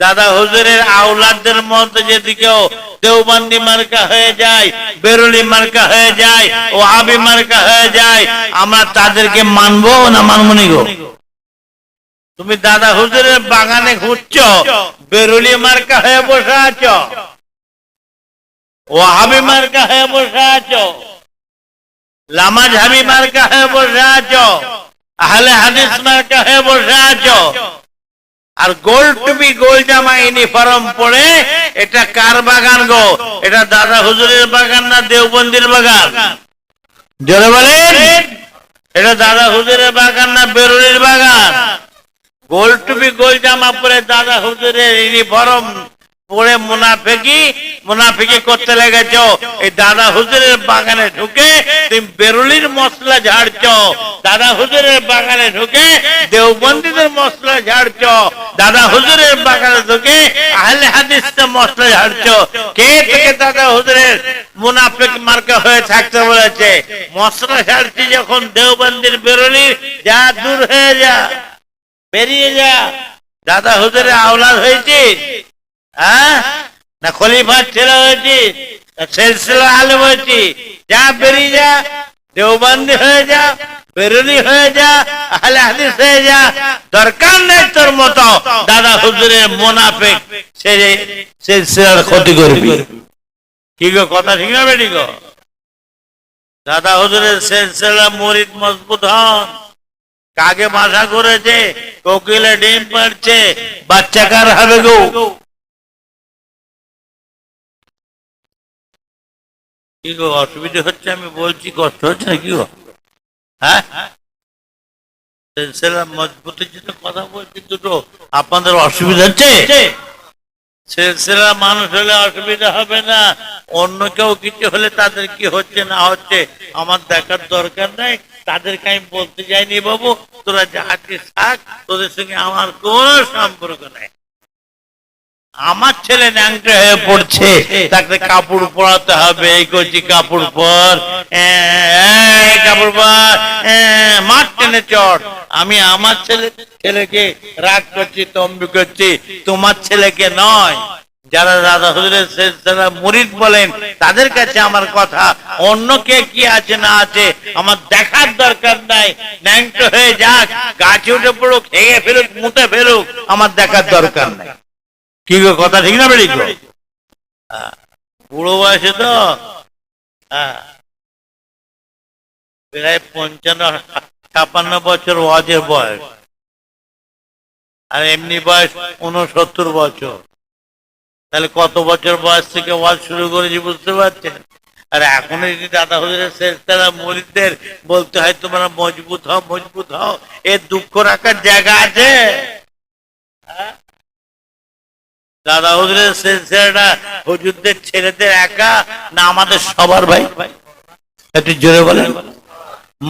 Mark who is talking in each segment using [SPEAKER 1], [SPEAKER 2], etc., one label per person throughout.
[SPEAKER 1] দাদা, হুজুরের আওলাদদের মধ্যে যদি কেউ দেওবন্দি মার্কা হয়ে যায়, বেরুলি মার্কা হয়ে যায় ও আবি মার্কা হয়ে যায়, আমরা তাদেরকে মানবো না মানবো নি গো? তুমি দাদা, হুজুরের বাগানে ঘুরছ, বেরুলি মার্কা হয়ে বসে আছো। ও হাবি মার্কা হয়ে বসে আছো। লামা ঝাবি মার্কা হয়ে বসে আছো। আহলে হাদিস মার্কা হয়ে বসে আছো। আর গোল টুপি গোল জামা ইউনিফর্ম পরে, এটা কার বাগান গো? এটা দাদা হুজুরের বাগান না দেওবন্দির বাগান? জোরে বলেন। এটা দাদা হুজুরের বাগান না বেরুলির বাগান? গোল টুপি গোল জামা পরে দাদা হুজুরের ইউনিফর্ম পরে মুনাফেকি, মুনাফিকি করতে লেগেছ। এই দাদা হুজুরের বাগানে ঢুকে তুমি বেরুলির মশলা ঝাড়ছ। দাদা হুজুরের বাগানে ঢুকে দেওবন্দীদের মশলা ঝাড়ছ। দাদা হুজুরের বাগানে ঢুকে আহলে হাদিসের মশলা ঝাড়ছ। কে থেকে দাদা হুজুরের মুনাফিক মার্কা হয়ে থাকতে বলেছে? মশলা ঝাড়ছি যখন দেওবন্দির বেরুলির, যা দূর হয়ে যা, বেরিয়ে যা। দাদা হুজুরের আওলাদ হয়েছে? হ্যাঁ? না খলিফার ছেলে হয়েছে সিলসিলা আলম হয়েছে। যা বেরিয়ে যা, দেওবন্দি হয়ে যা, বেরুনি হয়ে যা, আহলে হাদিস হয়ে যা। দরকার নেই তোর মতো দাদা হুজুরের মোনাফেক, সে সিলসিলার ক্ষতি করবি। কি গো, কথা ঠিক না বেটি দাদা হুজুরের সিলসিলা মরিদ মজবুত হন। কাকে বাসা করেছে? কোকিলে ডিম পাড়ছে, বাচ্চা কার হবে গো? কি গো, অসুবিধা হচ্ছে? আমি বলছি, কষ্ট হচ্ছে না কি গো? হ্যাঁ? সিলসিলা মজবুতের জন্য কথা বলছি দুটো। আপনাদের অসুবিধা হচ্ছে? সিলসিলা মানুষ হলে অসুবিধা হবে না। অন্য কেউ কিছু হলে তাদের কি হচ্ছে, না হচ্ছে, আমার দেখার দরকার নাই। তাদেরকে আমি বলতে যাইনি বাবু। তোরা যাহাকে থাক, তোদের সঙ্গে আমার কোনো সম্পর্ক নাই। আমার ছেলে ন্যাংটা হয়ে পড়ছে, তাকে কাপড় পরাতে হবে, এই করছি কাপড় পর। কাপড় পর। মাঠ টেনে চট আমি আমার ছেলে, ছেলেকে রাগ করছি, তম্বি করছি, তোমার ছেলেকে নয়। যারা দাদা হুজুরের যারা মুরিদ বলেন, তাদের কাছে আমার কথা। অন্য কে কি আছে, না আছে, আমার দেখার দরকার নাই। ন্যাংটো হয়ে যাক, গাছে উঠে পড়ুক খেয়ে ফেলুক, মুতে ফেলুক, আমার দেখার দরকার নাই। কি কথা ঠিক না বেড়ি বুড়ো বয়সে তো? প্রায় পঞ্চান্ন ছাপান্ন বছর ওয়াজের বয়স। আর এমনি বয়স উনসত্তর বছর। তাহলে কত বছর বয়স থেকে ওয়াজ শুরু করেছি বুঝতে পারছেন? আর এখন যদি দাদা হুজুরের শেষ তারা মরিদদের বলতে হয়, তোমরা মজবুত হও মজবুত হও, এর দুঃখ রাখার জায়গা আছে? হ্যাঁ? দাদা হুজুরের সিলসিলাটা হুজুরদের ছেলেদের একা না আমাদের সবার ভাই? একটু জোরে বলেন।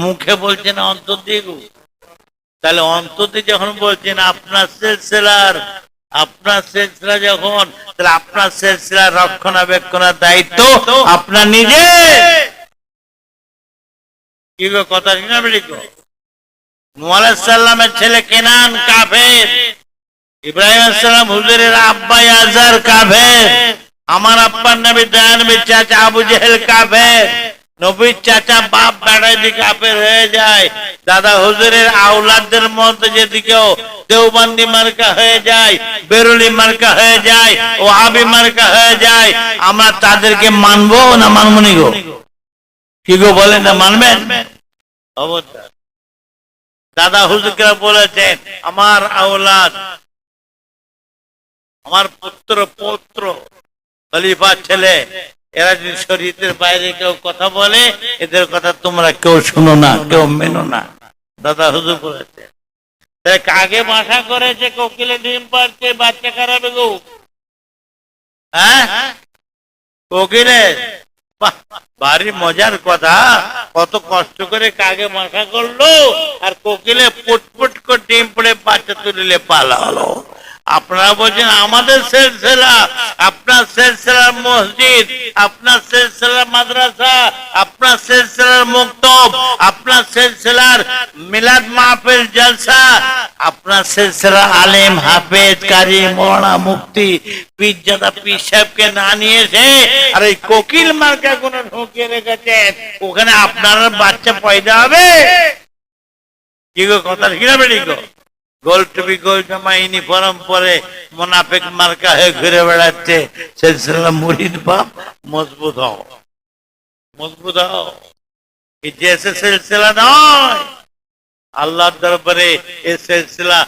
[SPEAKER 1] মুখে বলছেন অন্তর দিয়ে তাহলে অন্তর দিয়ে যখন বলছেন আপনার সিলসিলার, আপনার সিলসিলা যখন, তাহলে আপনার সিলসিলা রক্ষণাবেক্ষণের দায়িত্ব আপনার নিজে। কি গো, কথা ঠিক না বেরিক সাল্লামের ছেলে কেনান কাফের। ইব্রাহিম আসসালাম হুজুরের আব্বা আজার কাফের আমার আব্বার নবী দয়ানবীর চাচা আবু জেহেল কাফের নবীর চাচা বাপ বেড়াই কাফের হয়ে যায়, দাদা হুজুরের আওলাদদের মধ্যে যদি কেউ দেওবন্দি মার্কা হয়ে যায়, বেরুলি মার্কা হয়ে যায় ও আবি মার্কা হয়ে যায়, আমরা তাদেরকে মানবো না মানবো নি গো? কি গো বলেন না মানবেন? দাদা হুজুররা বলেছেন, আমার আওলাদ আমার পুত্র, পৌত্র, খলিফা ছেলে, এরা যদি শরীরের বাইরে কেউ কথা বলে, এদের কথা তোমরা কেউ শুনো না, কেউ মেনো না। দাদা হুজুর বলেছে কাকে বাসা করেছে কোকিলে ডিম পারছে বাচ্চা খারাপ গো? হ্যাঁ? কোকিলে? ভারী মজার কথা, কত কষ্ট করে কাকে বাসা করল, আর কোকিলে পুটপুট করে ডিম পড়ে বাচ্চা তুলিলে পালালো। আপনারা বলছেন আমাদের সেলসেলা, আপনার সেলসেলার মসজিদ, আপনার সেলসেলার মাদ্রাসা, আপনার সেলসেলার মুক্তব, আপনার সেলসেলার মিলাদ মাহফিল জলসা, আপনার সেলসেলার আলেম হাফেজ, কাজী মৌলানা মুক্তি পিজ্জাদা পীর সাহেবকে না নিয়েছে আর এই কোকিল মার্কা কোন ঢুকিয়ে রেখেছেন, ওখানে আপনার বাচ্চা পয়দা হবে। কি গো, কথা ঠিক না বেড়ি গো? গোল টুপি গোল জামা ইউনিফর্ম পরে মোনাফেক মার্কা হয়ে ঘুরে বেড়াচ্ছে। সিলসিলা মুরিদ বাপ মজবুত হও। মজবুত হও। নয়, আল্লাহর দরবারে এই সিলসিলা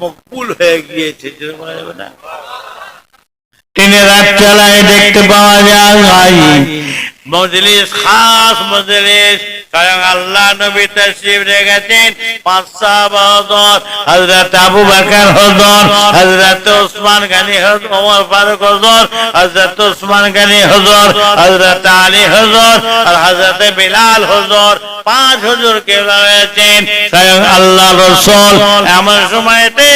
[SPEAKER 1] মকবুল হয়ে গিয়েছে। না? তিনি রাত চালায় দেখতে পাওয়া যায় মজলিস, খাস মজলিস। স্বয়ং আল্লাহ নবী তশরিফ রেখেছেন পাঁচ হজর হজরত আবু বকর হজর হজরত ওসমান গানি হজর, ওমর ফারুক হজর হজরত ওসমান গানি হজর হজরত আলী হজর, আর হজরত বিলাল হজর। পাঁচ হজুর কে রয়েছেন। স্বয়ং আল্লাহ রসুল এমন সময়তে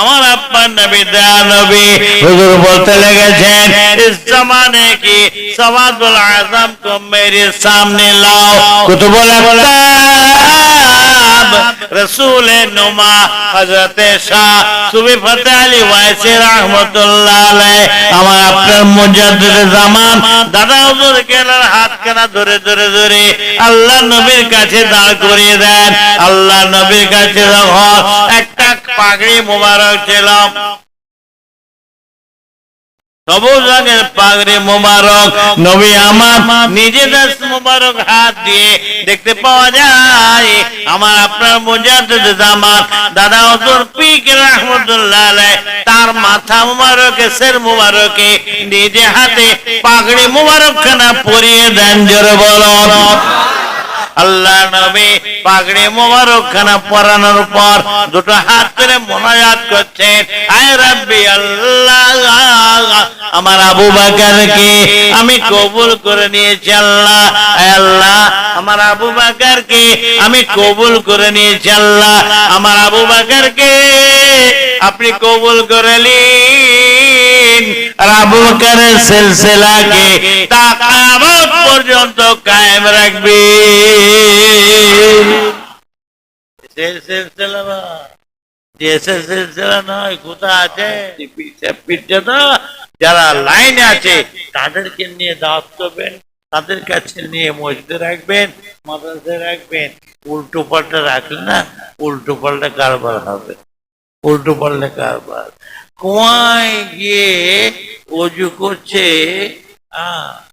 [SPEAKER 1] আমার আব্বার নবী, দয়া নবী হজুর বলতে লেগেছেন, ইস জমানে কি সব सवादुल आजम को मेरे सामने लाओ कुतुबुल अफ्ताब रसूल नुमा हजरत शाह सुबह फतेह अली ওয়াইসি রহমতুল্লাহ আলাইহ আমার আপনার মুজাদ্দিদ জামান দাদা হুজুর কেনার হাত কেনা ধরে ধরে ধরে আল্লাহ নবীর কাছে দাঁড় করিয়ে দেন আল্লাহ নবীর কাছে যখন একটা পাগড়ি মোবারক ছিল সবুজ রঙের নবী আমার হাত দিয়ে দেখতে পাওয়া যায়। আমার আপনার মুজাদ্দিদ জামান দাদা হজুর পিক রহমতুল্লাহ তার মাথা মুবারকে, সের মুবারকে নিজে হাতে পাগড়ি মুবারক খানা পরিয়ে দেন বলো। আল্লাহ নবী পাগড়ি মোবারক খানা পরানোর পর দুটো হাত ধরে মোনাজাত করছেন, আয় রাব্বি আল্লাহ, আমার আবু বাকারকে আমি কবুল করে নিয়েছি আল্লাহ আল্লাহ, আমার আবু বাকারকে আমি কবুল করে নিয়েছি আল্লাহ, আমার আবু বাকারকে আপনি কবুল করে নিন। আর আবু বাকারের সিলসিলাকে পর্যন্ত কায়েম আছে? যারা লাইনে আছে, তাদেরকে নিয়ে দাওয়াত করবেন, তাদের কাছে নিয়ে মসজিদে রাখবেন, মাদ্রাসায় রাখবেন। উল্টো পাল্টা রাখলে না, উল্টো পাল্টা কারবার হবে। উল্টো পাল্টা কারবার। কুয়ায় গিয়ে অজু করছে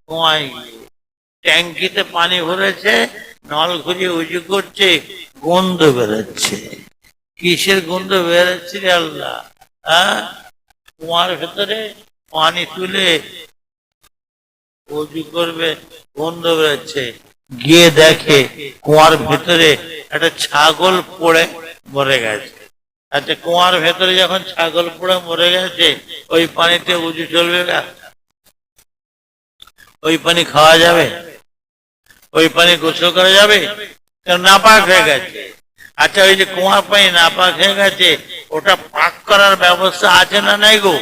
[SPEAKER 1] কুয়ায় গিয়ে। ট্যাঙ্কিতে পানি ভরেছে নল ঘুরিয়ে উজু করছে, গন্ধ বেরোচ্ছে। কিসের গন্ধ বেরোচ্ছে আল্লাহ? হ্যাঁ কুয়ার ভেতরে পানি তুলে উজু করবে, গন্ধ বেরোচ্ছে। গিয়ে দেখে কুয়ার ভেতরে একটা ছাগল পড়ে, মরে গেছে। আচ্ছা কুয়ার ভেতরে যখন ছাগল পুরো মরে গেছে, ওই পানিতে উজু চলবে না? ওই পানি খাওয়া যাবে? ওই পানি গোসল করা যাবে? নাপাক হয়ে গেছে? আচ্ছা ওই যে কুয়ার পানি নাপাক হয়ে গেছে, ওটা পাক করার ব্যবস্থা আছে না নাই গো?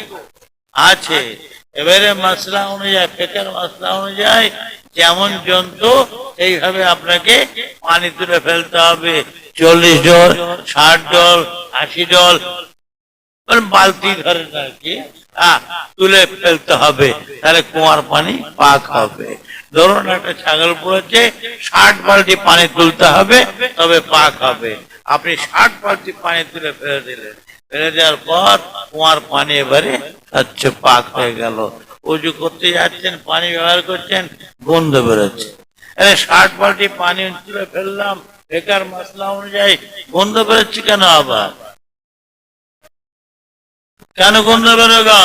[SPEAKER 1] আছে। এবারে মশলা অনুযায়ী পেটের মাসলা অনুযায়ী যেমন জন্তু, এইভাবে আপনাকে পানি তুলে ফেলতে হবে। চল্লিশ ডল ষাট ডল আশি ডল মানে বালতি ধরে আর তুলে ফেলতে হবে। তাহলে কুয়ার পানি পাক হবে। ধরুন একটা ছাগল পড়েছে, ষাট বালতি পানি তুলতে হবে, তবে পাক হবে। আপনি ষাট বালতি পানি তুলে ফেলে দিলেন। ফেলে দেওয়ার পর কুয়ার পানি এবারে হচ্ছে পাক হয়ে গেল। উজু করতে যাচ্ছেন, পানি ব্যবহার করছেন, গন্ধ বেরোচ্ছে। আরে ষাট বালতি পানি তুলে ফেললাম, বেকার মশলা অনুযায়ী গন্ধ বেরোচ্ছে কেন আবার? কেন গন্ধ বেরোগা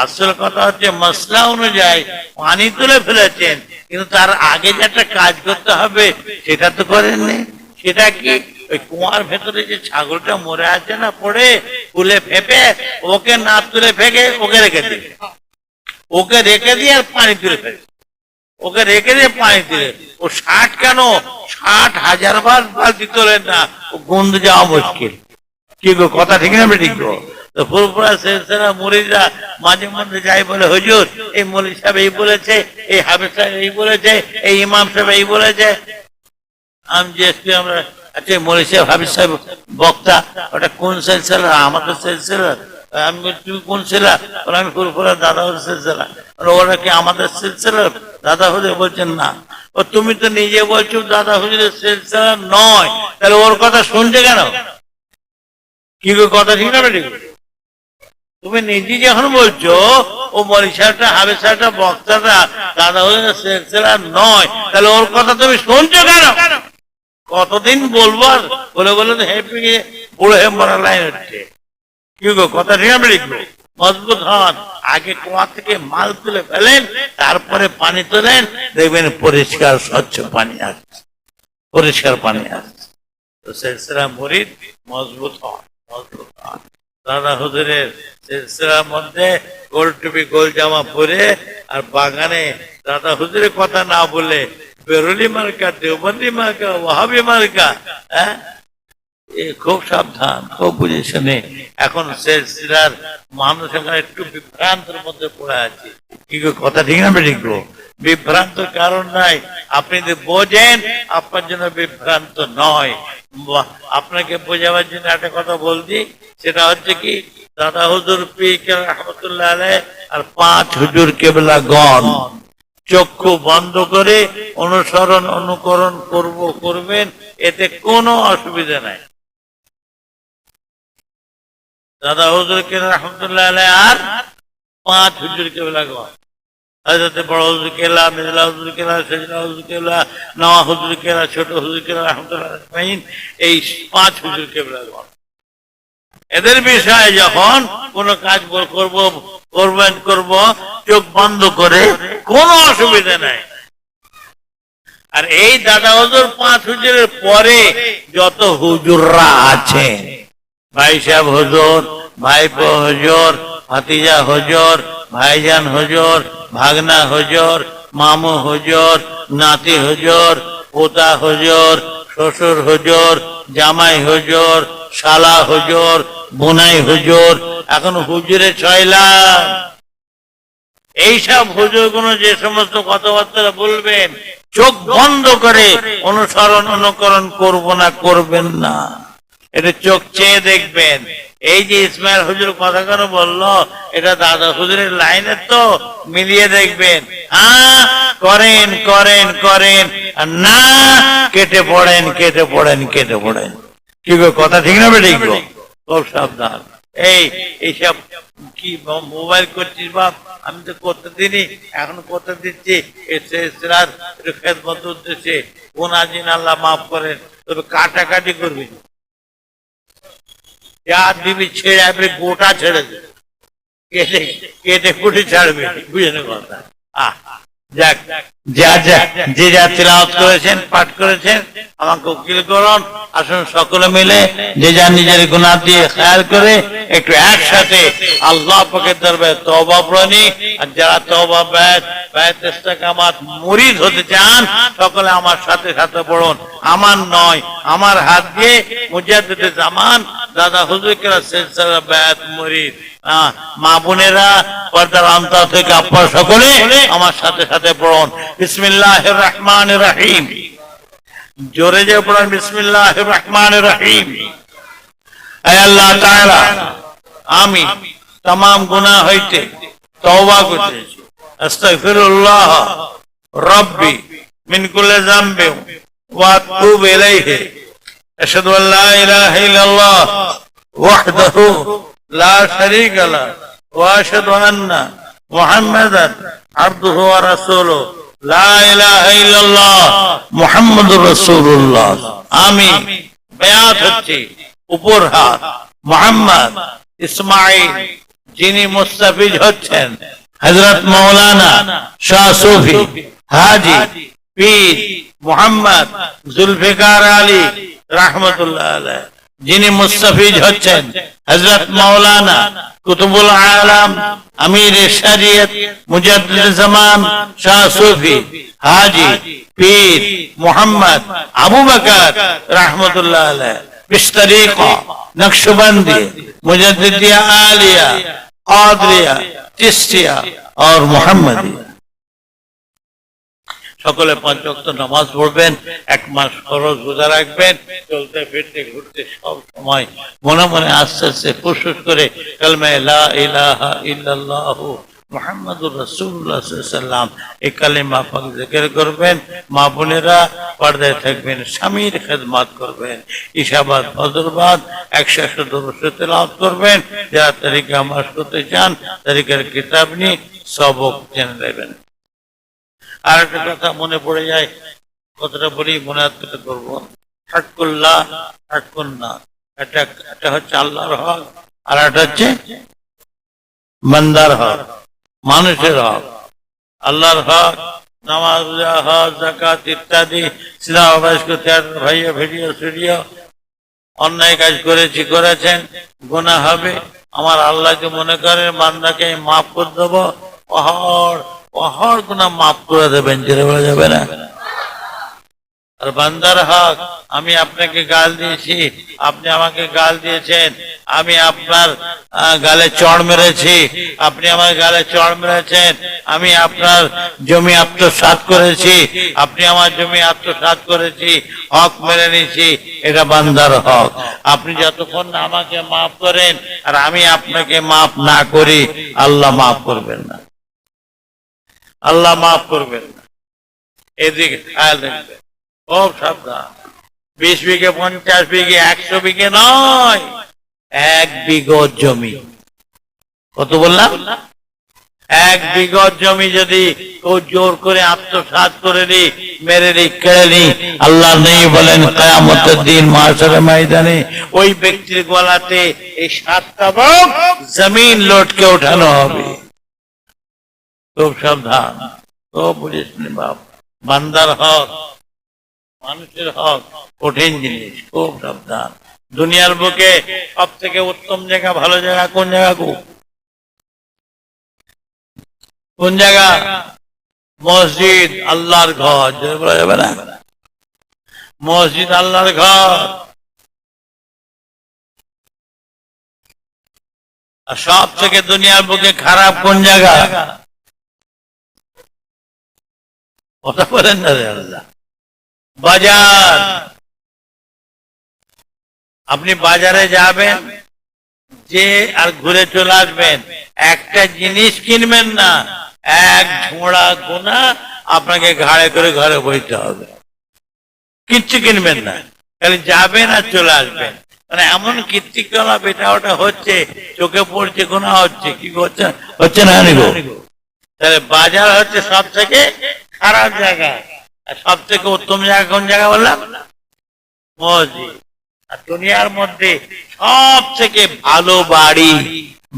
[SPEAKER 1] আসল কথা হচ্ছে মশলা অনুযায়ী পানি তুলে ফেলেছেন, কিন্তু তার আগে যে একটা কাজ করতে হবে, সেটা তো করেননি। সেটা কি? ওই কুয়ার ভেতরে যে ছাগলটা মরে আছে না, পড়ে, তুলে ফেপে, ওকে না তুলে ফেকে ওকে রেখে দিবে ওকে রেখে দিয়ে আর পানি তুলে ফেলে। ওকে রেখে দিয়ে পানি তুলে। ও ষাট কেন? ষাট হাজার বার বালতি তোলেন না। ও গন্ধ যাওয়া মুশকিল। কি গো, কথা ঠিক না, বেঠিক গো? তো মাঝে যাই বলে, হুজুর, এই এই বলেছে, এই সাহেব এই বলেছে, এই ইমাম সাহেব এই বলেছে। আমি আমরা আচ্ছা সাহেব বক্তা ওটা কোন আমাদের আমি তুমি কোন আমি ফুরফুরা দাদা বলে, ওরা কি আমাদের দাদা বলছেন না। ও তুমি তো নিজে বলছো দাদা হুজুরের সিলসিলা নয়। তাহলে ওর কথা শুনছে কেন? কি কথা ঠিক না তুমি নিজে যখন বলছো ও মরিষাটা হাবে সাহেবটা বক্তাটা দাদা হুজুরের সিলসিলা নয় তাহলে ওর কথা তুমি শুনছো কেন? কতদিন বলব আর? বলে বলে তো হেপে বুড়ো হয়ে মরা লাইন হচ্ছে। কি গো, কথা আছে লিখব? মজবুত হন। আগে কুয়া থেকে মাল তুলে ফেলেন, তারপরে পানি তোলেন, দেখবেন পরিষ্কার, স্বচ্ছ পানি আসছে পরিষ্কার পানি আসছে তো সিলসিলা মরিদ মজবুত হন মজবুত হন। দাদা হুজুরের সিলসিলার মধ্যে গোল টুপি গোল জামা পরে আর বাগানে দাদা হুজুরের কথা না বলে বেরুলি মার্কা, দেওবন্দি মার্কা, ওয়াহাবি মার্কা হ্যাঁ? খুব সাবধান, খুব বুঝে শুনে। এখন সিলসিলার মানুষ এখন একটু বিভ্রান্তের মধ্যে পড়ে আছে। কি কথা ঠিক না ঠিক বিভ্রান্ত কারণ নাই। আপনি যদি বোঝেন, আপনার জন্য বিভ্রান্ত নয়। আপনাকে বোঝাবার জন্য একটা কথা বলছি, সেটা হচ্ছে কি, দাদা হুজুর পি কে রহমতুল্লাহ আর পাঁচ হুজুর কেবলা গণ চক্ষু বন্ধ করে অনুসরণ, অনুকরণ করব, করবেন, এতে কোনো অসুবিধা নাই। দাদা হুজুর কে রহমতুল্লাহ আর পাঁচ হুজুর বড় হুজুর কেলা কেলা সেজলা নওয়া হুজুর কেলা ছোট হুজুর কেলা এই পাঁচ হুজুর কেবলা এদের বিষয়ে যখন কোনো কাজ করব করবেন করব, চোখ বন্ধ করে কোনো অসুবিধা নাই। আর এই দাদা হুজুর পাঁচ হুজুরের পরে যত হুজুররা আছে, ভাই সাহেব হুজুর, ভাইপো হুজুর, ভাতিজা হুজুর, ভাইজান হুজুর, ভাগনা হুজুর, মামু হুজুর, নাতি হুজুর, পোতা হুজুর, শ্বশুর হুজুর, জামাই হুজুর, শালা হুজুর বোনাই হুজুর, এখন হুজুরে ছয় লাখ। এইসব হুজুরগুলো যে সমস্ত কথাবার্তা বলবেন, চোখ বন্ধ করে অনুসরণ, অনুকরণ করব না, করবেন না। এটা চোখ চেয়ে দেখবেন। এই যে ইসমাইল হুজুর কথা কেন বলল, এটা দাদা হুজুরের লাইনের তো মিলিয়ে দেখবেন। হ্যাঁ করেন করেন করেন, আর না, কেটে পড়েন কেটে পড়েন কেটে পড়েন। কি কথা ঠিক না বেঠিক খুব সাবধান। এই, এইসব কি মোবাইল করছিস বাপ? আমি তো করতে দিনি এখন করতে দিচ্ছি। উদ্দেশ্যে। কোন আজিন আল্লাহ মাফ করেন, তবে কাটাকাটি করবি। যা দিবি ছেড়ে আপনি গোটা ছেড়ে দে। কেটে কেটে কুটে ছাড়বে বুঝলেন কথা? আহ। যাক, যা যা যে যা তিলাওয়াত করেছেন, পাঠ করেছেন, আমাকে উকিল করুন। আসুন সকলে মিলে যে যা নিজের গুণা দিয়ে খেয়াল করে একটু একসাথে আল্লাহ পাকের দরবারে তওবা প্রণী আর যারা তওবা ব্যয় ব্যয় চেষ্টা কামাত মুরিদ হতে চান, সকলে আমার সাথে সাথে পড়ুন। আমার নয়, আমার হাত দিয়ে মুজাদ্দিদ জামান দাদা হুজুরকেরা সিলসিলা ব্যয়াত মুরিদ আহ, মা বোনেরা পর্দার অন্তর থেকে আপনার সকলে আমার সাথে সাথে পড়ুন বিসমিল্লাহ রহমান রহিম জোরে যে পড়ুন বিসমিল্লাহ রহমান রহিম আয় আল্লাহ তাআলা আমি तमाम গুনাহ হইতে তওবা করতেছি আস্তাগফিরুল্লাহ রব্বি মিন কুল্লি যামবি ওয়া আতুবু ইলাইহি আশহাদু আল লা ইলাহা ইল্লাল্লাহ ওয়াহদাহু লা শারীকা লা ওয়া আশহাদু আন্না মুহাম্মাদান আবদুহু ওয়া রাসূলুহু লা ইলাহা ইল্লাল্লাহ মুহাম্মাদুর রাসূলুল্লাহ আমি বেয়াত হচ্ছি উপর হাত। মোহাম্মদ ইসমাইল যিনি মুস্তাফিজ হচ্ছেন। হজরত মৌলানা শাহ সুফি, হাজি, পীর মোহাম্মদ জুলফিকার আলী রাহমতুল্লাহ আলাই যিনি মুস্তাফিজ হচ্ছেন হজরত মাওলানা কুতুবুল আলম, আমির শরিয়ত মুজাদ্দুজ্জামান শাহ সুফি, হাজি, পীর মোহাম্মদ আবু বকর, রাহমাতুল্লাহ আলাইহ। বিস্তারিকা নকশবন্দি, মুজাদ্দিদিয়া আলিয়া قادریہ چشتیہ اور محمدیہ সকলে পাঁচ ওয়াক্ত নামাজ পড়বেন, এক মাস খরচ রোজা রাখবেন, চলতে ফিরতে ঘুরতে সব সময় মনে মনে আস্তে আস্তে ফুসফুস করে করবেন পর্দায় থাকবেন, স্বামীর খেদমত করবেন করবেন, যারা চান, তারিখের কিতাব নিয়ে সবক জেনে নেবেন। আর একটা কথা মনে পড়ে যায়, কথাটা বলি, মনে করব এটা একটা হচ্ছে আল্লাহর হক, আর একটা হচ্ছে হক, মানুষের হক। আল্লাহর হক, নামাজ জাকাত ইত্যাদি বয়স্ক ভাইয়া ভিডিও, স্টুডিও, অন্যায় কাজ করেছি, করেছেন গোনা হবে। আমার আল্লাহকে মনে করে, বান্দাকে মাফ করে দেবো। পাহাড় পাহাড় গুনা মাফ করে দেবেন জেরে বলা যাবে না। আর বান্দার হক, আমি আপনাকে গাল দিয়েছি, আপনি আমাকে গাল দিয়েছেন, আমি আপনার গালে চড় মেরেছি, আপনি আমার গালে চড় মেরেছেন, আমি আপনার জমি আত্মসাৎ করেছি, আপনি আমার জমি আত্মসাৎ করেছি, হক মেরে নিয়েছি, এটা বান্দার হক। আপনি যতক্ষণ আমাকে মাফ করেন, আর আমি আপনাকে মাফ না করি, আল্লাহ মাফ করবেন না। আল্লাহ মাফ করবেন। এদিকে খেয়াল রাখবেন খুব সাবধান। বিশ বিঘে, পঞ্চাশ বিঘে, একশো বিঘে নয়। এক বিঘত জমি। কত বললাম? এক বিঘত জমি যদি কেউ জোর করে আত্মসাৎ করে নি, মেরে নি, কেড়ে নি, আল্লাহ নেই বলেন, কেয়ামতের দিন মাসের ময়দানে ওই ব্যক্তির গলাতে এই সাতটা বক জমিন লটকে ওঠানো হবে। খুব সাবধান। খুব বুঝিস বাপ। বান্দার হক, মানুষের হক, কঠিন জিনিস, খুব সাবধান। দুনিয়ার বুকে সব থেকে উত্তম জায়গা, ভালো জায়গা কোন জায়গা গো? কোন জায়গা? মসজিদ, আল্লাহর ঘর। বলা যাবে না? মসজিদ, আল্লাহর ঘর। আর সব থেকে দুনিয়ার বুকে খারাপ কোন জায়গা? কথা বলেন না আল্লাহ। বাজার। আপনি বাজারে যাবেন, যে আর ঘুরে চলে আসবেন, একটা জিনিস কিনবেন না, এক ঝোড়া গোনা আপনাকে ঘাড়ে করে ঘরে বইতে হবে। কিচ্ছু কিনবেন না। খালি যাবেন আর চলে আসবেন। মানে এমন কীর্তিকলাপ এটা ওটা হচ্ছে, চোখে পড়ছে গোনা হচ্ছে, কি হচ্ছে হচ্ছে না তাহলে বাজার হচ্ছে সব থেকে খারাপ জায়গা। সব থেকে উত্তম জায়গা কোন জায়গা বললাম? মসজিদ। আর দুনিয়ার মধ্যে সব থেকে ভালো বাড়ি,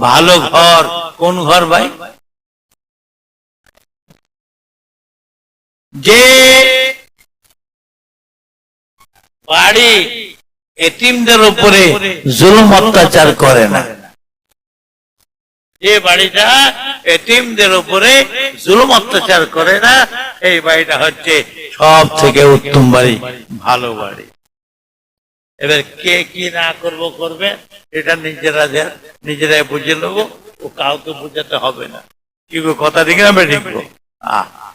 [SPEAKER 1] ভালো ঘর কোন ঘর ভাই? যে বাড়ি এতিমদের উপরে জুলুম অত্যাচার করে না। যে বাড়িটা এতিমদের উপরে জুলুম অত্যাচার করে না এই বাড়িটা হচ্ছে সব থেকে উত্তম বাড়ি, ভালো বাড়ি। এবার কে কি না করব করবে, এটা নিজেরা নিজেরাই বুঝে নেব, ও কাউকে বুঝাতে হবে না। কি কথা ঠিক না ঠিক আহ।